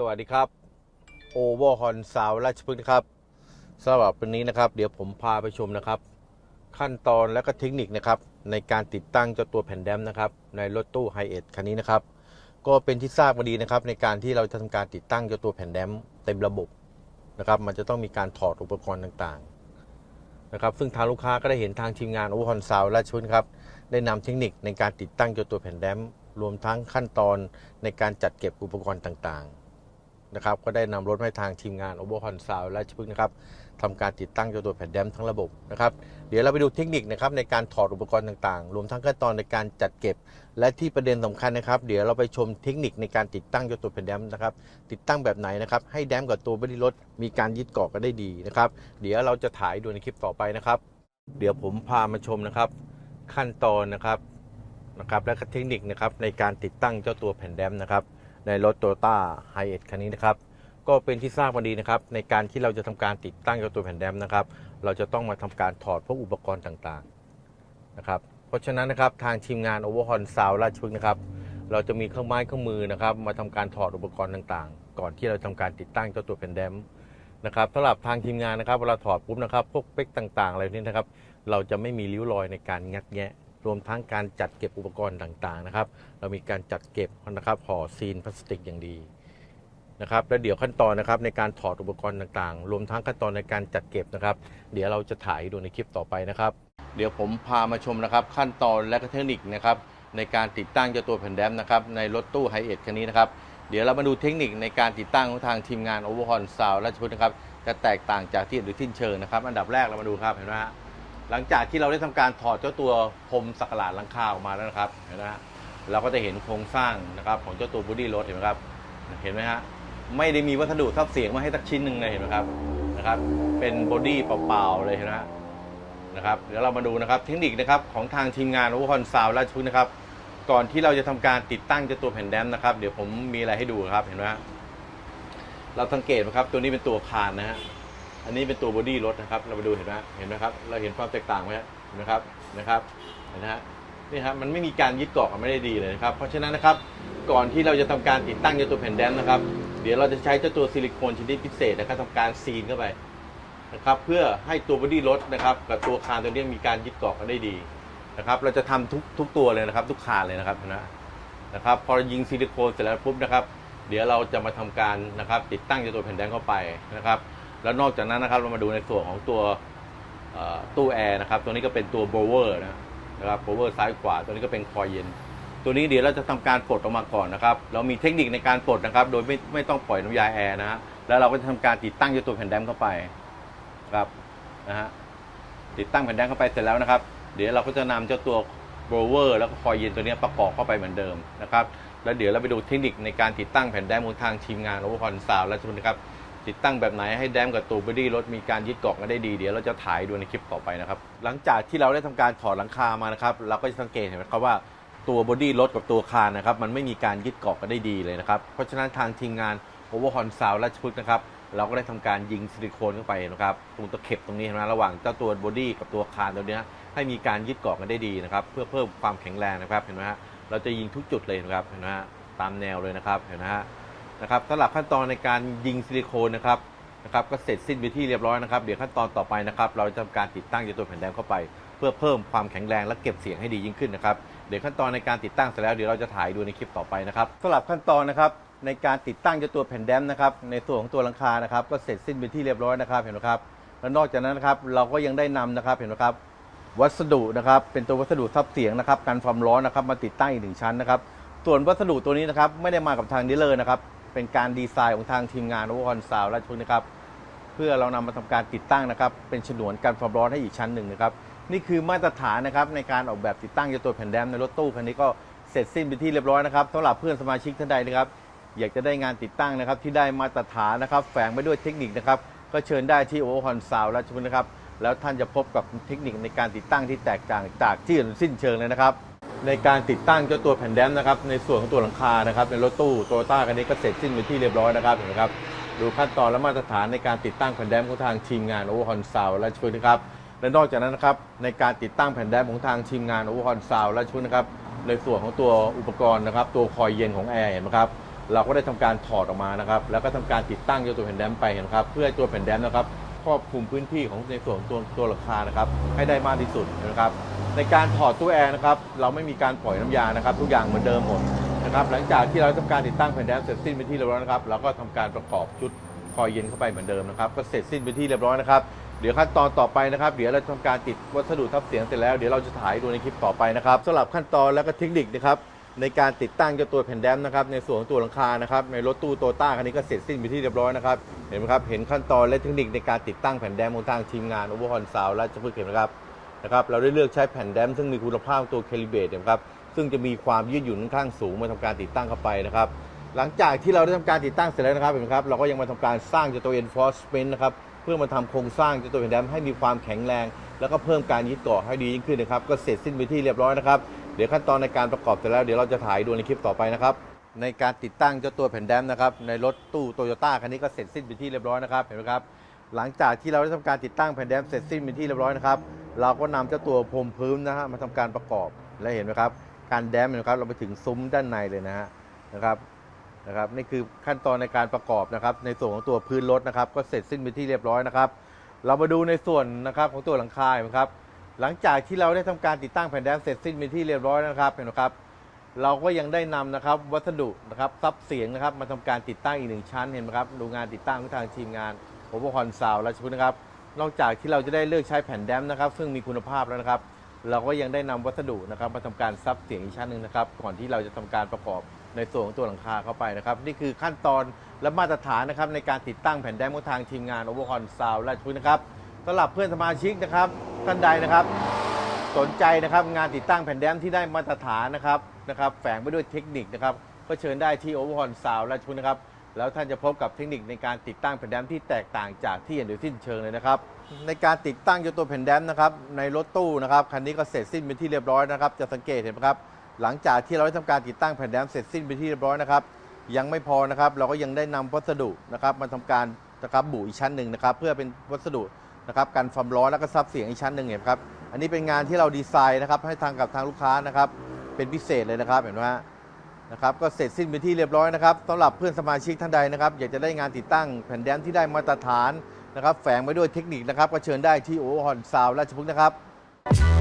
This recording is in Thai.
สวัสดีครับโอเวอร์ฮอนสาวราชพฤกษ์นะครับสำหรับวันนี้นะครับ เดี๋ยวผมพาไปชมนะครับ ขั้นตอนและก็เทคนิคนะครับ ในการติดตั้งเจ้าตัวแผ่นแดมนะครับ ในรถตู้ไฮเอทคันนี้นะครับ ก็เป็นที่ทราบกันดีนะครับ ในการที่เราจะทำการติดตั้งเจ้าตัวแผ่นแดมเต็มระบบนะครับ มันจะต้องมีการถอดอุปกรณ์ต่างๆนะครับ ซึ่งทางลูกค้าก็ได้เห็นทางทีมงานโอเวอร์ฮอนสาวราชพฤกษ์ครับได้นำเทคนิคในการติดตั้งเจ้าตัวแผ่นแดมรวมทั้งขั้นตอนในการจัดเก็บอุปกรณ์ต่างๆ นะครับก็ได้นำรถให้ทางทีมงานโอเวอร์ฮอนซาวและชพฤกษ์นะครับทำการติดตั้งเจ้าตัวแผ่นแดมทั้งระบบนะครับเดี๋ยวเราไปดูเทคนิคนะครับในการถอดอุปกรณ์ต่างๆ รวมทั้งขั้นตอนในการจัดเก็บ และที่ประเด็นสำคัญนะครับ เดี๋ยวเราไปชมเทคนิคในการติดตั้งเจ้าตัวแผ่นแดมนะครับติดตั้งแบบไหนนะครับให้แดมกับตัวบอดี้รถมีการยึดเกาะกันได้ดีนะครับเดี๋ยวเราจะถ่ายดูในคลิปต่อไปนะครับ เดี๋ยวผมพามาชมนะครับ ขั้นตอนนะครับนะครับและก็เทคนิคนะครับในการติดตั้งเจ้าตัวแผ่นแดมนะครับ ในรถโตโยต้าไฮเอทคันนี้นะครับ ก็เป็นที่ทราบมาดีนะครับ ในการที่เราจะทำการติดตั้งเจ้าตัวแผ่นแดมนะครับ เราจะต้องมาทำการถอดพวกอุปกรณ์ต่างๆนะครับ เพราะฉะนั้นนะครับทางทีมงานโอเวอร์ฮอนซาวราชพฤกษ์นะครับ เราจะมีเครื่องไม้เครื่องมือนะครับ มาทำการถอดอุปกรณ์ต่างๆ ก่อนที่เราทำการติดตั้งเจ้าตัวแผ่นแดมนะครับสำหรับทางทีมงานนะครับเวลาถอดปุ๊บนะครับพวกเป๊กต่างๆอะไรนี้นะครับ เราจะไม่มีริ้วรอยในการงัดแงะ รวมทั้งการจัดเก็บอุปกรณ์ต่างๆนะครับ เรามีการจัดเก็บนะครับห่อซีนพลาสติกอย่างดีนะครับแล้วเดี๋ยวขั้นตอนนะครับในการถอดอุปกรณ์ต่างๆ รวมทั้งขั้นตอนในการจัดเก็บนะครับ เดี๋ยวเราจะถ่ายดูในคลิปต่อไปนะครับ เดี๋ยวผมพามาชมนะครับ ขั้นตอนและเทคนิคนะครับในการติดตั้งเจ้าตัวแผ่นแดมนะครับในรถตู้ไฮเอทคันนี้นะครับเดี๋ยวเรามาดูเทคนิคในการติดตั้งของทางทีมงานโอเวอร์ฮอนซาวราชพฤกษ์นะครับจะแตกต่างจากที่อื่นหรือที่เชิงนะครับ อันดับแรกเรามาดูครับเห็นไหมฮะ หลังจากที่เราได้ทำการถอดเจ้าตัวพรมสักหลาดหลังคาออกมาแล้วนะครับเห็นไหมฮะเราก็จะเห็นโครงสร้างนะครับของเจ้าตัวบอดี้รถเห็นไหมครับเห็นไหมฮะไม่ได้มีวัสดุทับเสียงมาให้สักชิ้นหนึ่งเลยเห็นไหมครับนะครับเป็นบอดี้เปล่าๆเลยเห็นไหมนะครับเดี๋ยวเรามาดูนะครับเทคนิคนะครับของทางทีมงานโอเวอร์คอนซาวราชพฤกษ์นะครับก่อนที่เราจะทำการติดตั้งเจ้าตัวแผ่นแดมนะครับเดี๋ยวผมมีอะไรให้ดูครับเห็นไหมฮะเราสังเกตไหมครับตัวนี้เป็นตัวคานนะฮะ อันนี้เป็นตัวบอดี้รถนะครับ เราไปดูเห็นไหมเห็นไหมครับ เราเห็นความแตกต่างไหมฮะเห็นไหมครับ นะครับ เห็นไหมฮะ นี่ครับ มันไม่มีการยึดเกาะกันไม่ได้ดีเลยนะครับ เพราะฉะนั้นนะครับ ก่อนที่เราจะทำการติดตั้งเจ้าตัวแผ่นแดมนะครับ เดี๋ยวเราจะใช้เจ้าตัวซิลิโคนชนิดพิเศษนะครับทำการซีนเข้าไปนะครับ เพื่อให้ตัวบอดี้รถนะครับ กับตัวคานตัวนี้มีการยึดเกาะกันได้ดีนะครับ เราจะทำทุกทุกตัวเลยนะครับ ทุกคานเลยนะครับนะ นะครับ พอเรายิงซิลิโคนเสร็จแล้วปุ๊บนะครับ เดี๋ยวเราจะมาทำการนะครับ ติดตั้งเจ้าตัวแผ่นแดมเข้าไปนะครับ แล้วนอกจากนั้นนะครับเรามาดูในส่วนของตัวตู้แอร์นะครับตัวนี้ก็เป็นตัวโบเวอร์นะครับโบเวอร์ซ้ายขวาตัวนี้ก็เป็นคอยเย็น ตัวนี้เดี๋ยวเราจะทำการปลดออกมาก่อนนะครับเรามีเทคนิคในการปลดนะครับ โดยไม่ไม่ต้องปล่อยน้ำยาแอร์นะฮะแล้วเราก็จะทำการติดตั้งเจ้าตัวแผ่นแดมเข้าไปครับนะฮะติดตั้งแผ่นแดมเข้าไปเสร็จแล้วนะครับ เดี๋ยวเราก็จะนำเจ้าตัวโบเวอร์แล้วก็คอยเย็นตัวนี้ประกอบเข้าไปเหมือนเดิมนะครับแล้วเดี๋ยวเราไปดูเทคนิคในการติดตั้งแผ่นแดมของทางทีมงานโอเวอร์คอนซาวและทุกคนนะครับ ติดตั้งแบบไหนให้แดมกับตัวบอดี้รถมีการยึดเกาะกันได้ดีเดี๋ยวเราจะถ่ายดูในคลิปต่อไปนะครับหลังจากที่เราได้ทำการถอดหลังคามานะครับเราก็จะสังเกตเห็นไหมครับว่าตัวบอดี้รถกับตัวคานนะครับมันไม่มีการยึดเกาะกันได้ดีเลยนะครับเพราะฉะนั้นทางทีมงานโอเวอร์คอนซาวและชุดนะครับเราก็ได้ทำการยิงซิลิโคนเข้าไปนะครับตรงตะเข็บตรงนี้เห็นไหมระหว่างเจ้าตัวบอดี้กับตัวคานตัวเนี้ยให้มีการยึดเกาะกันได้ดีนะครับเพื่อเพิ่มความแข็งแรงนะครับเห็นไหมฮะเราจะยิงทุกจุดเลยนะครับเห็นไหมฮะตามแนวเลยนะครับเห็นไหมฮะ นะครับสำหรับขั้นตอนในการยิงซิลิโคนนะครับนะครับก็เสร็จสิ้นไปที่เรียบร้อยนะครับเดี๋ยวขั้นตอนต่อไปนะครับ เราจะทำการติดตั้งเจ้าตัวแผ่นแดมเข้าไป เพื่อเพิ่มความแข็งแรงและเก็บเสียงให้ดียิ่งขึ้นนะครับเดี๋ยวขั้นตอนในการติดตั้งเสร็จแล้วเดี๋ยวเราจะถ่ายดูในคลิปต่อไปนะครับสำหรับขั้นตอนนะครับในการติดตั้งเจ้าตัวแผ่นแดมนะครับในส่วนของตัวหลังคานะครับ ก็เสร็จสิ้นไปที่เรียบร้อยนะครับเห็นไหมครับแล้วนอกจากนั้นนะครับเราก็ยังได้นำนะครับเห็นไหมครับวัสดุนะครับเป็นตัววัสดุซับเสียงนะครับกันความร้อนนะครับมาติดตั้งอีกหนึ่งชั้นนะครับส่วนวัสดุตัวนี้นะครับไม่ได้มากับทางดีลเลอร์นะครับ เป็นการดีไซน์ของทางทีมงานโอเวอร์คอนซาวและชุดนะครับ เพื่อเรานำมาทำการติดตั้งนะครับ เป็นฉนวนกันความร้อนให้อีกชั้นหนึ่งนะครับ นี่คือมาตรฐานนะครับในการออกแบบติดตั้งเจ้าตัวแผ่นแดมในรถตู้คันนี้ก็เสร็จสิ้นไปที่เรียบร้อยนะครับสำหรับเพื่อนสมาชิกท่านใดนะครับ อยากจะได้งานติดตั้งนะครับ ที่ได้มาตรฐานนะครับ แฝงไปด้วยเทคนิคนะครับ ก็เชิญได้ที่โอเวอร์คอนซาวและชุดนะครับ แล้วท่านจะพบกับเทคนิคในการติดตั้งที่แตกต่างจากที่อื่นสิ้นเชิงเลยนะครับ ในการติดตั้งเจ้าตัวแผ่นแดมนะครับในส่วนของตัวหลังคานะครับในรถตู้โตโยต้าคันนี้ก็เสร็จสิ้นไปที่เรียบร้อยนะครับเห็นไหมครับดูขั้นตอนและมาตรฐานในการติดตั้งแผ่นแดมของทางทีมงานโอเวอร์คอนซาวและชุดนะครับและนอกจากนั้นนะครับในการติดตั้งแผ่นแดมของทางทีมงานโอเวอร์คอนซาวและชุดนะครับในส่วนของตัวอุปกรณ์นะครับตัวคอยเย็นของแอร์เห็นไหมครับเราก็ได้ทำการถอดออกมานะครับแล้วก็ทำการติดตั้งเจ้าตัวแผ่นแดมไปเห็นครับเพื่อให้ตัวแผ่นแดมนะครับครอบคลุมพื้นที่ของในส่วนของตัวตัวหลังคานะครับให้ได้มากที่สุดนะครับ ในการถอดตู้แอร์นะครับเราไม่มีการปล่อยน้ำยานะครับ ทุกอย่างเหมือนเดิมหมดนะครับ หลังจากที่เราทำการติดตั้งแผ่นแดมเสร็จสิ้นไปนที่เรียบร้อยนะครับเราก็ทำการประกอบชุดคอยเย็นเข้าไปเหมือนเดิมนะครับก็เสร็จสิ้นไปนที่เรียบร้อยนะครับเดี๋ยวขั้นตอนต่อไปนะครับ เดี๋ยวเราทำการติดวัสดุทับเสียงเสร็จแล้วเดี๋ยวเราจะถ่ายดูในคลิปต่อไปนะครับสำหรับขั้นตอนและก็เทคนิคนะครับในการติดตั้งเจ้าตัวแผ่นแดมนะครับในส่วนของตัวหลังคานะครับในรถตู้โตต้าคันนี้ก็เสร็จสิ้นไปที่เรียบร้อยนะครับเห็นไหมครับเห็นขั้นตอนและเทคนิคในการติดตั้งแผ่นแดมของทางทีมงานโอเวอร์ฮอนซาวและจะพูดเห็นนะครับ นะครับเราได้เลือกใช้แผ่นแดมซึ่งมีคุณภาพตัวเคลิเบตนะครับซึ่งจะมีความยืดหยุ่นค่อนข้างสูงมาทำการติดตั้งเข้าไปนะครับหลังจากที่เราได้ทำการติดตั้งเสร็จแล้วนะครับเห็นไหมครับเราก็ยังมาทำการสร้างเจ้าตัว enforcement นะครับเพื่อมาทำโครงสร้างเจ้าตัวแผ่นแดมให้มีความแข็งแรง แล้วก็เพิ่มการยึดเกาะให้ดียิ่งขึ้นนะครับก็เสร็จสิ้นไปที่เรียบร้อยนะครับเดี๋ยวขั้นตอนในการประกอบเสร็จแล้วเดี๋ยวเราจะถ่ายดูในคลิปต่อไปนะครับในการติดตั้งเจ้าตัวแผ่นแดมนะครับในรถตู้โตโยต้าคันนี้ก็เสร็จสิ้นไปที่เรียบร้อยนะครับเห็นไหมครับหลังจากที่เราได้ทำการติดตั้งแผ่นแดมเสร็จสิ้นเป็นที่เรียบร้อยนะครับ เราก็นำเจ้าตัวพรมพื้นนะฮะมาทำการประกอบและเห็นไหมครับ การแดมนะครับเราไปถึงซุ้มด้านในเลยนะฮะนะครับนะครับนี่คือขั้นตอนในการประกอบนะครับ ในส่วนของตัวพื้นรถนะครับ ก็เสร็จสิ้นเป็นที่เรียบร้อยนะครับ เรามาดูในส่วนนะครับของตัวหลังคาเห็นไหมครับ หลังจากที่เราได้ทำการติดตั้งแผ่นแดมเสร็จสิ้นเป็นที่เรียบร้อยนะครับเห็นไหมครับ เราก็ยังได้นำนะครับวัสดุนะครับซับเสียงนะครับมาทำการติดตั้งอีกหนึ่งชั้นเห็นไหมครับดูงานติดตั้งของทางทีมงานโอเวอร์ฮอนซาวราชพฤกษ์นะครับ นอกจากที่เราจะได้เลือกใช้แผ่นแดมนะครับ ซึ่งมีคุณภาพแล้วนะครับ เราก็ยังได้นำวัสดุนะครับมาทำการซับเสียงอีกชั้นหนึ่งนะครับ ก่อนที่เราจะทำการประกอบในส่วนของตัวหลังคาเข้าไปนะครับ นี่คือขั้นตอนและมาตรฐานนะครับในการติดตั้งแผ่นแดมของทางทีมงานโอเวอร์ฮอนซาวราชพฤกษ์นะครับสำหรับเพื่อนสมาชิกนะครับท่านใดนะครับ สนใจนะครับงานติดตั้งแผ่นแดมที่ได้มาตรฐานนะครับนะครับแฝงไปด้วยเทคนิคนะครับก็เชิญได้ที่โอเวอร์ฮอนซาวราชพฤกษ์นะครับ แล้วท่านจะพบกับเทคนิคในการติดตั้งแผ่นแดมที่แตกต่างจากที่อื่นโดยสิ้นเชิงเลยนะครับ ในการติดตั้งเจ้าตัวแผ่นแดมนะครับในรถตู้นะครับคันนี้ก็เสร็จสิ้นเป็นที่เรียบร้อยนะครับ จะสังเกตเห็นไหมครับหลังจากที่เราได้ทำการติดตั้งแผ่นแดมเสร็จสิ้นเป็นที่เรียบร้อยนะครับ ยังไม่พอนะครับ เราก็ยังได้นำวัสดุนะครับมาทำการนะครับบุอีกชั้นหนึ่งนะครับ เพื่อเป็นวัสดุนะครับกันความร้อนแล้วก็ซับเสียงอีกชั้นหนึ่งเห็นไหมครับอันนี้เป็นงานที่เราดีไซน์นะครับให้ทางกับทางลูกค้านะครับเป็นพิเศษเลยนะครับเห็นไหมฮะ นะครับก็เสร็จสิ้นไปที่เรียบร้อยนะครับสำหรับเพื่อนสมาชิกท่านใดนะครับ อยากจะได้งานติดตั้งแผ่นแดนที่ได้มาตรฐานนะครับ แฝงไปด้วยเทคนิคนะครับ ก็เชิญได้ที่โอฮอนซาวราชพฤกษ์นะครับ